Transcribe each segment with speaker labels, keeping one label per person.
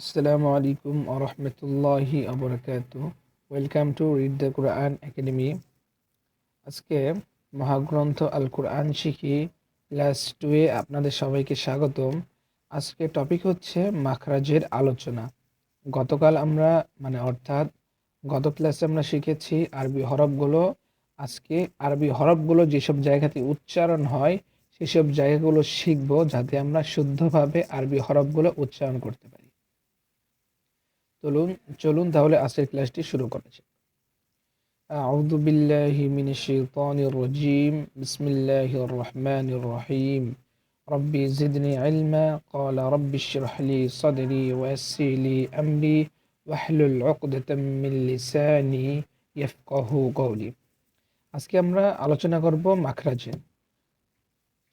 Speaker 1: আসসালামু আলাইকুম আরহামতুল্লাহি আবরকাত welcome to read the Quran academy আজকে মহাগ্রন্থ আল কোরআন শিখি। ক্লাস টুয়ে আপনাদের সবাইকে স্বাগতম। আজকে টপিক হচ্ছে মাখরাজের আলোচনা। গতকাল আমরা মানে অর্থাৎ গত ক্লাসে আমরা শিখেছি আরবি হরফগুলো। আজকে আরবি হরফগুলো যেসব জায়গাতে উচ্চারণ হয়, সেসব জায়গাগুলো শিখব যাতে আমরা শুদ্ধভাবে আরবি হরফগুলো উচ্চারণ করতে পারি। চলুন চলুন তাহলে আজকের ক্লাসটি শুরু করা যাক أعوذ بالله من الشيطان الرجيم بسم الله الرحمن الرحيم ربي زدني علما قال رب اشرح لي صدري ويسر لي أمري واحلل عقدة من লিসানি يفقه قولي আজকে আমরা আলোচনা করব মাখরাজে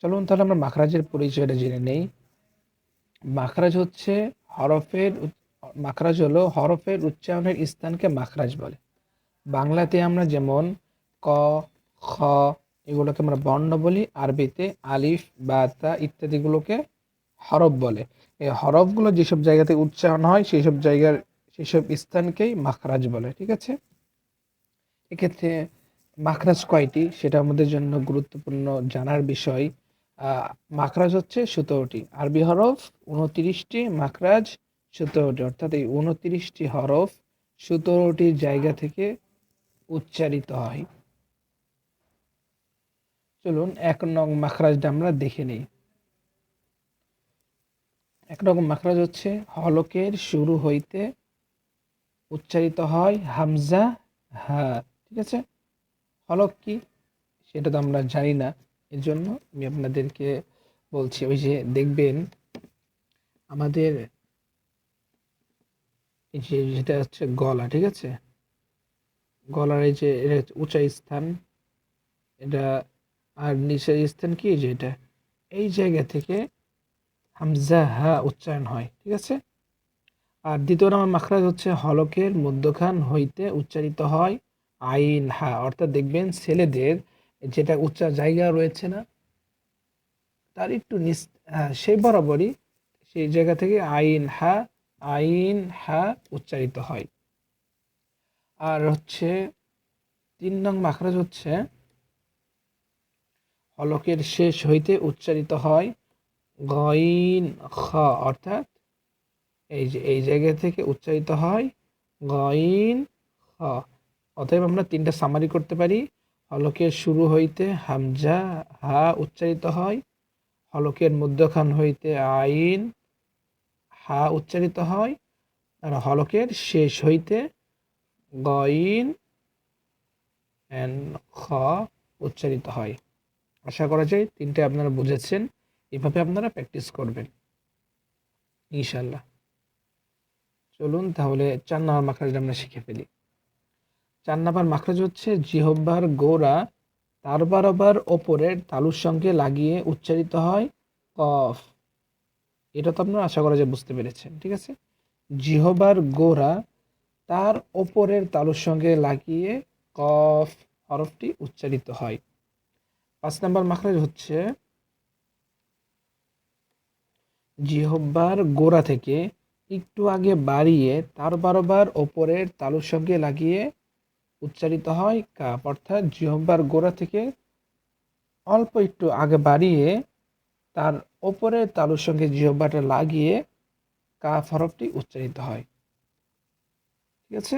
Speaker 1: চলুন তাহলে আমরা মাখরাজের পরিচয়টা জেনে নেই মাখরাজ হচ্ছে হরফের মাখরাজ হলো হরফের উচ্চারণের স্থানকে মাখরাজ বলে। বাংলাতে আমরা যেমন ক, খ এগুলোকে আমরা বর্ণ বলি, আরবিতে আলিফ, বা, তা ইত্যাদিগুলোকে হরফ বলে। এই হরফগুলো যেসব জায়গাতে উচ্চারণ হয় সেই সব জায়গার, সেসব স্থানকেই মাখরাজ বলে, ঠিক আছে? এক্ষেত্রে মাখরাজ কয়টি? সেটা আমাদের জন্য গুরুত্বপূর্ণ জানার বিষয়। মাখরাজ হচ্ছে সতেরোটি। আরবি হরফ উনত্রিশটি, মাখরাজ সতেরোটি, অর্থাৎ এই উনত্রিশটি হরফ সতেরোটি জায়গা থেকে উচ্চারিত হয়। চলুন, এক নং মাখরাজটা আমরা দেখে নিই। এক রকম মাখরাজ হচ্ছে, হলকের শুরু হইতে উচ্চারিত হয় হামজা, হা, ঠিক আছে? হলক কি? সেটা তো আমরা জানি না। এর জন্য আমি আপনাদেরকে বলছি, ওই যে দেখবেন, আমাদের যে যেটা হচ্ছে গলা, ঠিক আছে? গলার এই যে এটা উঁচা স্থান, এটা আর নিচের স্থান কি যে এটা? এই জায়গা থেকে হামজা হা উচ্চারণ হয়, ঠিক আছে? আর দ্বিতীয় নাম্বার মাখরাজ হচ্ছে হলকের মধ্যখান হইতে উচ্চারিত হয় আইন হা, অর্থাৎ দেখবেন ছেলেদের যেটা উচ্চার জায়গা রয়েছে না, তার একটু নিচ হ্যাঁ সেই বরাবরই সেই জায়গা থেকে আইন হা আইন হা উচ্চারিত হয়। আর হচ্ছে তিন নং মাখরাজ হচ্ছে, হলকের শেষ হইতে উচ্চারিত হয় গইন খ, অর্থাৎ এই যে, এই জায়গা থেকে উচ্চারিত হয় গইন খ। অতএব আমরা তিনটা সামারি করতে পারি। হলকের শুরু হইতে হামজা, হা উচ্চারিত হয়, হলকের মধ্যখান হইতে আইন হা উচ্চারিত হয়। আর হলকের শেষ হইতে গইন খ উচ্চারিত হয়। আশা করা যায় তিনটে আপনারা বুঝেছেন। এভাবে আপনারা প্র্যাকটিস করবেন। ইনশাল্লাহ চলুন তাহলে চার নাম্বার মাখরাজ আমরা শিখে ফেলি। চার নাম্বার মাখরাজ হচ্ছে জিহব্বার গোড়া তার বারবার ওপরের তালুর সঙ্গে লাগিয়ে উচ্চারিত হয় কফ। এটা তো আপনারা আশা করা যায় বুঝতে পেরেছেন, ঠিক আছে? জিহবার গোড়া তার ওপরের তালুর সঙ্গে লাগিয়ে কফ হরফটি উচ্চারিত হয়। পাঁচ নাম্বার মাখরাজ হচ্ছে জিহব্বার গোড়া থেকে একটু আগে বাড়িয়ে তার বারবার ওপরের তালুর সঙ্গে লাগিয়ে উচ্চারিত হয় কাপ, অর্থাৎ জিহব্বার গোড়া থেকে অল্প একটু আগে বাড়িয়ে তার ওপরের তালুর সঙ্গে জিহব্বাটা লাগিয়ে কাফ হরফটি উচ্চারিত হয়। ঠিক আছে?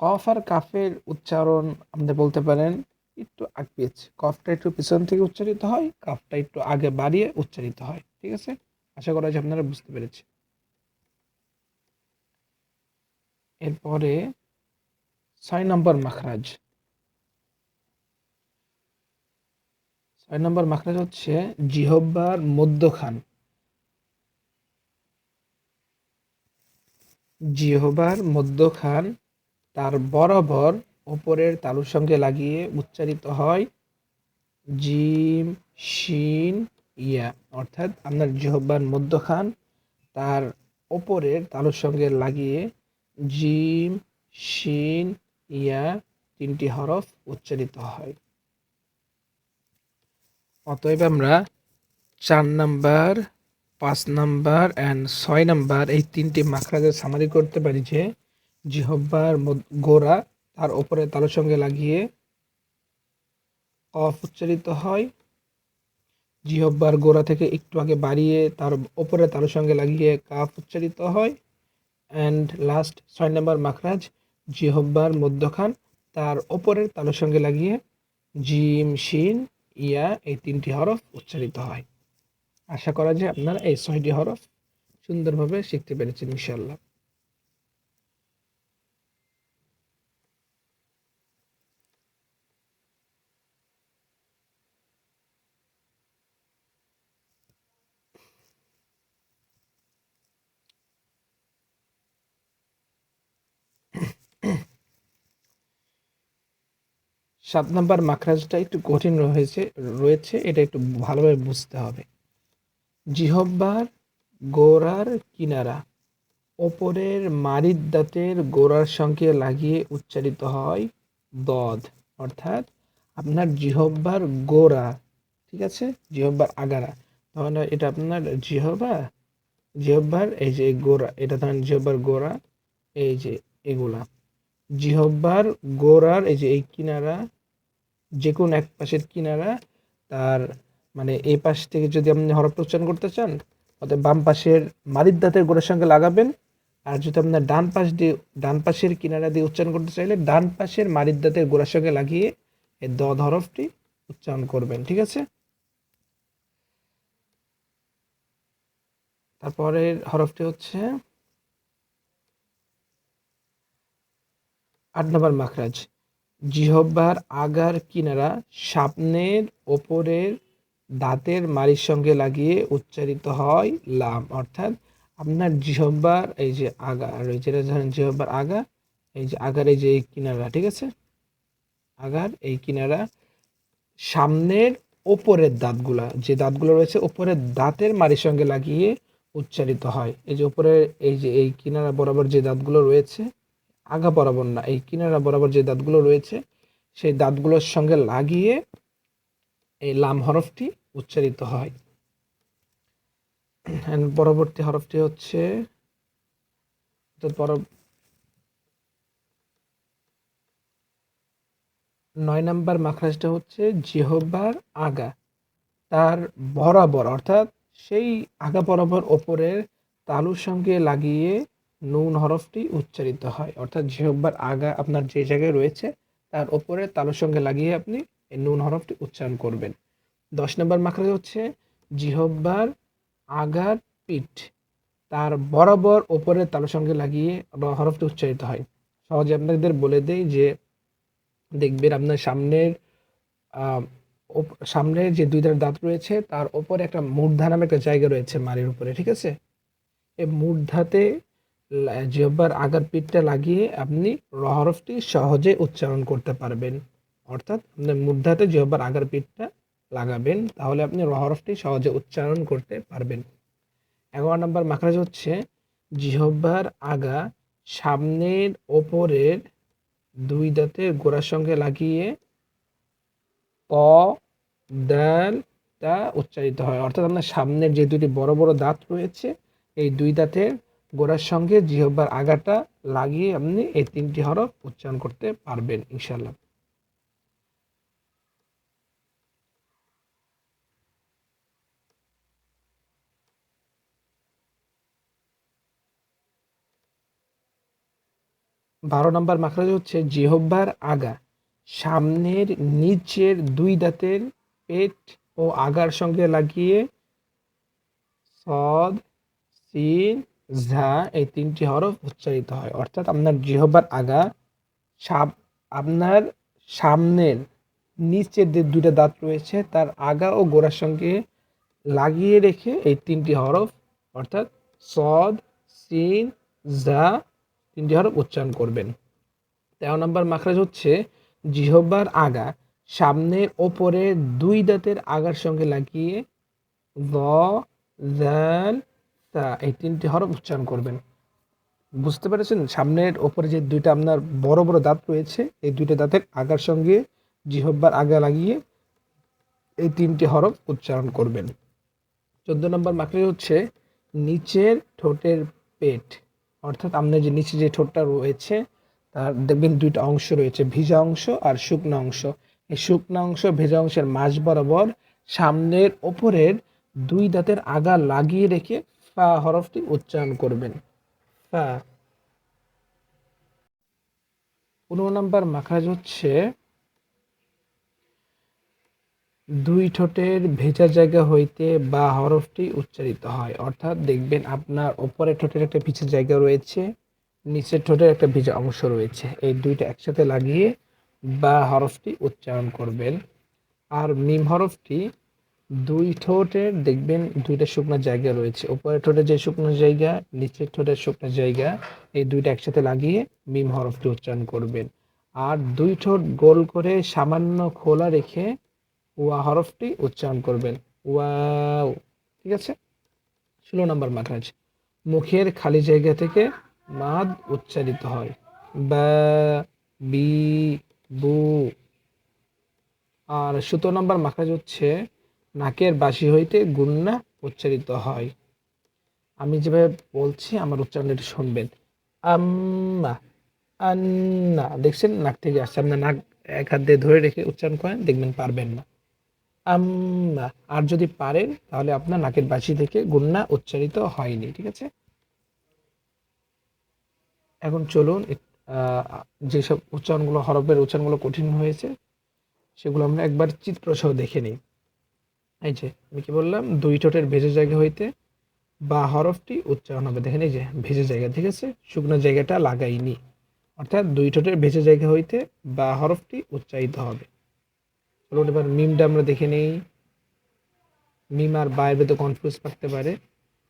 Speaker 1: কফ আর কাফের উচ্চারণ আপনি বলতে পারেন একটু আগ পেয়েছে কফটা একটু পিছন থেকে উচ্চারিত হয়, কাফটা একটু আগে বাড়িয়ে উচ্চারিত হয়। ঠিক আছে? আশা করা যায় আপনারা বুঝতে পেরেছি এরপরে ছয় নম্বর মাখরাজ। ছয় নম্বর মাখরাজ হচ্ছে জিহব্বার মধ্যখান। জিহবার মধ্যখান তার বরাবর ওপরের তালুর সঙ্গে লাগিয়ে উচ্চারিত হয় জিম, শিন, ইয়া। অর্থাৎ আপনার জিহব্বার মধ্যখান তার ওপরের তালুর সঙ্গে লাগিয়ে জিম, শিন, ইয়া তিনটি হরফ উচ্চারিত হয়। অতএব আমরা চার নাম্বার, পাঁচ নাম্বার অ্যান্ড ছয় নাম্বার এই তিনটি মাখরাজের সামারি করতে পারি যে জিহব্বার গোড়া তার ওপরে তালুর সঙ্গে লাগিয়ে কফ উচ্চারিত হয়। জিহব্বার গোড়া থেকে একটু আগে বাড়িয়ে তার ওপরে তালুর সঙ্গে লাগিয়ে কাফ উচ্চারিত হয়। অ্যান্ড লাস্ট ছয় নাম্বার মাখরাজ জিহব্বার মধ্যখান তার ওপরের তালুর সঙ্গে লাগিয়ে জিম, শিন ইয়া, এই তিনটি হরফ উচ্চারিত হয়। আশা করা যায় আপনারা এই ছয়টি হরফ সুন্দরভাবে শিখতে পেরেছেন ইনশাল্লাহ সাত নাম্বার মাখরাজটা একটু কঠিন রয়েছে রয়েছে, এটা একটু ভালোভাবে বুঝতে হবে। জিহব্বার গোড়ার কিনারা, ওপরের মারিদ দাঁতের গোড়ার সঙ্গে লাগিয়ে উচ্চারিত হয় দদ অর্থাৎ আপনার জিহব্বার গোড়া, ঠিক আছে? জিহব্বার আগারা। তাহলে এটা আপনার জিহবা জিহব্বার এই যে গোড়া, এটা ধরেন জিহব্বার গোড়া, এই যে এগুলা। জিহব্বার গোড়ার এই যে এই কিনারা যে কোনো এক পাশের কিনারা তার মানে এই পাশ থেকে যদি আপনি হরফটা উচ্চারণ করতে চান, অর্থাৎ বাম পাশের মারিদ দাঁতের গোড়ার সঙ্গে লাগাবেন। আর যদি আপনার ডান পাশ দিয়ে, ডান পাশের কিনারা দিয়ে উচ্চারণ করতে চাইলে ডান পাশের মারিদ দাঁতের গোড়ার সঙ্গে লাগিয়ে এই দ হরফটি উচ্চারণ করবেন, ঠিক আছে? তারপরের হরফটি হচ্ছে আট নম্বর মাখরাজ। জিহব্বার আগার কিনারা সামনের ওপরের দাঁতের মারির সঙ্গে লাগিয়ে উচ্চারিত হয় লাম, অর্থাৎ আপনার জিহব্বার এই যে আগা এই যেটা ধরেন জিহব্বার আগা, এই যে আগার এই যে এই কিনারা, ঠিক আছে? আগার এই কিনারা সামনের ওপরের দাঁতগুলা, যে দাঁতগুলো রয়েছে ওপরের দাঁতের মারির সঙ্গে লাগিয়ে উচ্চারিত হয়। এই যে উপরের এই যে এই কিনারা বরাবর যে দাঁতগুলো রয়েছে আগা বরাবর না, এই কিনারা বরাবর যে দাঁতগুলো রয়েছে, সেই দাঁতগুলোর সঙ্গে লাগিয়ে এই লাম হরফটি উচ্চারিত হয়। পরবর্তী হরফটি হচ্ছে নয় নাম্বার মাখরাজটা হচ্ছে জিহবার আগা। তার বরাবর, অর্থাৎ সেই আগা বরাবর ওপরের তালুর সঙ্গে লাগিয়ে নুন হরফটি উচ্চারিত হয়। অর্থাৎ জিহব্বার আগা আপনার যে জায়গায় রয়েছে, তার ওপরে তালুর সঙ্গে লাগিয়ে আপনি এই নুন হরফটি উচ্চারণ করবেন। দশ নম্বর মাখরাজ হচ্ছে জিহব্বার আগার পিঠ তার বরাবর ওপরে তালুর সঙ্গে লাগিয়ে হরফটি উচ্চারিত হয়। সহজে আপনাদের বলে দেই যে, দেখবেন আপনার সামনের সামনের যে দুইটার দাঁত রয়েছে, তার ওপরে একটা মূর্ধা নামে একটা জায়গা রয়েছে মারির উপরে, ঠিক আছে? এই মূর্ধাতে জিহ্বার আগার পিঠটা লাগিয়ে আপনি র হরফটি সহজে উচ্চারণ করতে পারবেন। অর্থাৎ আপনি মূর্ধাতে জিহ্বার আগার পিঠটা লাগাবেন, তাহলে আপনি র হরফটি সহজে উচ্চারণ করতে পারবেন। এগারো নম্বর মাখরাজ হচ্ছে, জিহ্বার আগা সামনের ওপরের দুই দাঁতের গোড়ার সঙ্গে লাগিয়ে ক, দাল তা উচ্চারিত হয়। অর্থাৎ আপনার সামনের যে দুটি বড় বড় দাঁত রয়েছে, এই দুই দাঁতের গোড়ার সঙ্গে জিহ্বার আগাটা লাগিয়ে আপনি এই তিনটি হরফ উচ্চারণ করতে পারবেন ইনশাল্লাহ বারো নম্বর মাখরাজ হচ্ছে জিহ্বার আগা। সামনের নিচের দুই দাঁতের পেট ও আগার সঙ্গে লাগিয়ে সদ, সিন ঝা এই তিনটি হরফ উচ্চারিত হয়। অর্থাৎ আপনার জিহ্বার আগা সাপ আপনার সামনের নিচের যে দুইটা দাঁত রয়েছে, তার আগা ও গোড়ার সঙ্গে লাগিয়ে রেখে এই তিনটি হরফ, অর্থাৎ সদ, সিন ঝা তিনটি হরফ উচ্চারণ করবেন। তেরো নম্বর মাখরাজ হচ্ছে জিহ্বার আগা, সামনের ওপরে দুই দাঁতের আগার সঙ্গে লাগিয়ে তা এই তিনটি হরফ উচ্চারণ করবেন। বুঝতে পেরেছেন? সামনের ওপরে যে দুইটা আপনার বড় বড় দাঁত রয়েছে, এই দুইটা দাঁতের আগার সঙ্গে জিহ্বার আগা লাগিয়ে এই তিনটি হরফ উচ্চারণ করবেন। চোদ্দ নম্বর মাকড়ি হচ্ছে নিচের ঠোঁটের পেট। অর্থাৎ আপনার যে নিচে যে ঠোঁটটা রয়েছে, তার দেখবেন দুইটা অংশ রয়েছে, ভিজা অংশ আর শুকনো অংশ। এই শুকনো অংশ, ভেজা অংশের মাঝ বরাবর সামনের ওপরের দুই দাঁতের আগা লাগিয়ে রেখে ফা হরফটি উচ্চারণ করবেন। ফা পনেরো নম্বর মাখাজ হচ্ছে, দুই ঠোঁটের ভেজা জায়গা হইতে বা হরফটি উচ্চারিত হয়। অর্থাৎ দেখবেন আপনার ওপরে ঠোঁটের একটা ভিজা জায়গা রয়েছে, নিচের ঠোঁটের একটা ভিজা অংশ রয়েছে। এই দুইটা একসাথে লাগিয়ে বা হরফটি উচ্চারণ করবেন। আর মিম হরফটি দুই ঠোঁটের দেখবেন দুইটা শুকনো জায়গা রয়েছে। উপরের ঠোঁটের যে শুকনো জায়গা, নিচের ঠোঁটের শুকনো জায়গা, এই দুইটা একসাথে লাগিয়ে মিম হরফটি উচ্চারণ করবেন। আর দুই ঠোঁট গোল করে সামান্য খোলা রেখে ওয়া হরফটি উচ্চারণ করবেন। ওয়াও, ঠিক আছে? ষোলো নম্বর মাখাজ মুখের খালি জায়গা থেকে মাদ উচ্চারিত হয়। বা, বি, বু। আর সতেরো নম্বর মাখাজ হচ্ছে নাকের বাসি হইতে গুন্না উচ্চারিত হয়। আমি যেভাবে বলছি, আমার উচ্চারণ একটু শুনবেন। আম্মা, আন্না। দেখছেন? নাক থেকে আসছে। আপনার নাক এক হাত দিয়ে ধরে রেখে উচ্চারণ করেন, দেখবেন পারবেন না। আম্মা, আর যদি পারেন, তাহলে আপনার নাকের বাসি থেকে গুন্না উচ্চারিত হয়নি, ঠিক আছে? এখন চলুন যেসব উচ্চারণগুলো, হরফের উচ্চারণগুলো কঠিন হয়েছে, সেগুলো আমরা একবার চিত্র সহ দেখে নিই। এই যে, আমি কি বললাম? দুই ঠোঁটের ভেজে জায়গা হইতে বা হরফটি উচ্চারণ হবে। দেখেন এই যে, ভেজে জায়গা, ঠিক আছে? শুকনো জায়গাটা লাগাইনি। অর্থাৎ দুই ঠোঁটের ভেজে জায়গা হইতে বা হরফটি উচ্চারিত হবে। চলুন এবার মিমটা আমরা দেখে নেই। মিম আর বাইরে তো কনফিউজ থাকতে পারে,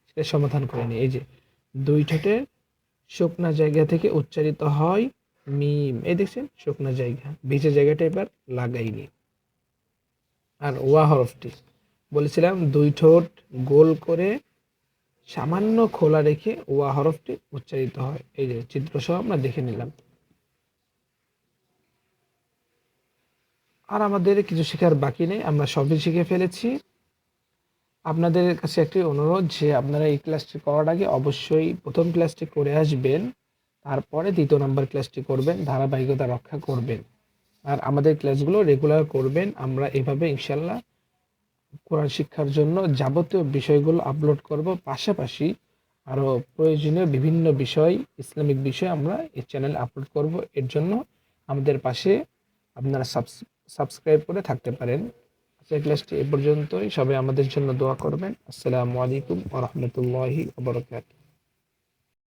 Speaker 1: সেটা সমাধান করে নিই। এই যে, দুই ঠোঁটের শুকনা জায়গা থেকে উচ্চারিত হয় মিম। এই দেখছেন, শুকনা জায়গা, ভিজে জায়গাটা এবার লাগাইনি। আর ওয়া হরফটি। বলেছিলাম, দুই ঠোঁট গোল করে সামান্য খোলা রেখে ওয়া হরফটি উচ্চারিত হয়। এই যে চিত্র সহ আমরা দেখে নিলাম। আর আমাদের কিছু শেখার বাকি নেই, আমরা সবই শিখে ফেলেছি। আপনাদের কাছে একটি অনুরোধ যে আপনারা এই ক্লাসটি করার আগে অবশ্যই প্রথম ক্লাসটি করে আসবেন, তারপরে দ্বিতীয় নম্বর ক্লাসটি করবেন, ধারাবাহিকতা রক্ষা করবেন। আর আমাদের ক্লাসগুলো রেগুলার করবেন, আমরা এভাবে ইনশাল্লাহ কোরআন শিক্ষার জন্য যাবতীয় বিষয়গুলো আপলোড করব। পাশাপাশি আরও প্রয়োজনীয় বিভিন্ন বিষয়, ইসলামিক বিষয় আমরা এই চ্যানেলে আপলোড করব। এর জন্য আমাদের পাশে আপনারা সাবস্ক্রাইব করে থাকতে পারেন। আজকের ক্লাসটি এ পর্যন্তই। সবাই আমাদের জন্য দোয়া করবেন। আসসালামু আলাইকুম ওরহমতুল্লাহি ওবরাকাতুহু